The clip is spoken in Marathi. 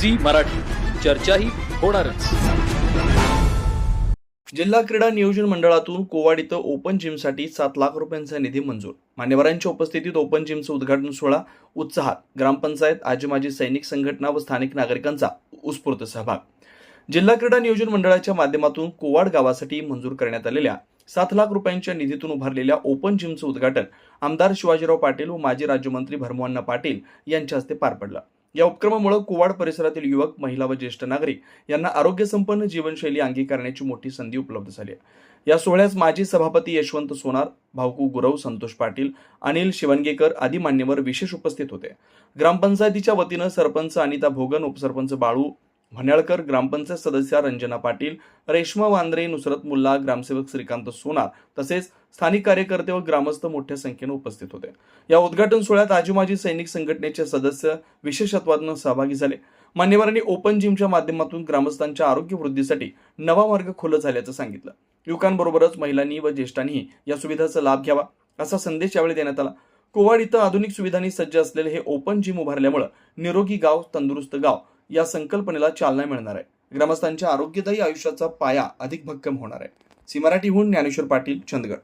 झी मराठी. चर्चाही होणारच. जिल्हा क्रीडा नियोजन मंडळातून कोवाड इथं ओपन जिमसाठी सात लाख रुपयांचा निधी मंजूर. मान्यवरांच्या उपस्थितीत ओपन जिमचं उद्घाटन सोहळा उत्साहात. ग्रामपंचायत आजी माजी सैनिक संघटना व स्थानिक नागरिकांचा उत्स्फूर्त सहभाग. जिल्हा क्रीडा नियोजन मंडळाच्या माध्यमातून कोवाड गावासाठी मंजूर करण्यात आलेल्या सात लाख रुपयांच्या निधीतून उभारलेल्या ओपन जिमचं उद्घाटन आमदार शिवाजीराव पाटील व माजी राज्यमंत्री भरमोहन्ना पाटील यांच्या हस्ते पार पडलं. या उपक्रमामुळे कुवाड परिसरातील युवक महिला व ज्येष्ठ नागरिक यांना आरोग्यसंपन्न जीवनशैली अंगीकारण्याची मोठी संधी उपलब्ध झाली आहे. या सोहळ्यास माजी सभापती यशवंत सोनार भाऊकू गुरव संतोष पाटील अनिल शिवणगेकर आदी मान्यवर विशेष उपस्थित होते. ग्रामपंचायतीच्या वतीनं सरपंच अनिता भोगन उपसरपंच बाळू म्हणाळकर ग्रामपंचायत सदस्या रंजना पाटील रेश्मा वांद्रे नुसरत मुल्ला ग्रामसेवक श्रीकांत सोनार तसेच स्थानिक कार्यकर्ते व ग्रामस्थ मोठ्या संख्येने उपस्थित होते. या उद्घाटन सोहळ्यात आजी माजी सैनिक संघटनेचे सदस्य विशेषत्वानं सहभागी झाले. मान्यवरांनी ओपन जिमच्या माध्यमातून ग्रामस्थांच्या आरोग्य वृद्धीसाठी नवा मार्ग खुला झाल्याचं सांगितलं. युवकांबरोबरच महिलांनी व ज्येष्ठांनीही या सुविधाचा लाभ घ्यावा असा संदेश यावेळी देण्यात आला. कोवाड इथं आधुनिक सुविधांनी सज्ज असलेले हे ओपन जिम उभारल्यामुळे निरोगी गाव तंदुरुस्त गाव या संकल्पनेला चालना मिळणार आहे. ग्रामस्थांच्या आरोग्यदायी आयुष्याचा पाया अधिक भक्कम होणार आहे. सी मराठीहून ज्ञानेश्वर पाटील चंदगड.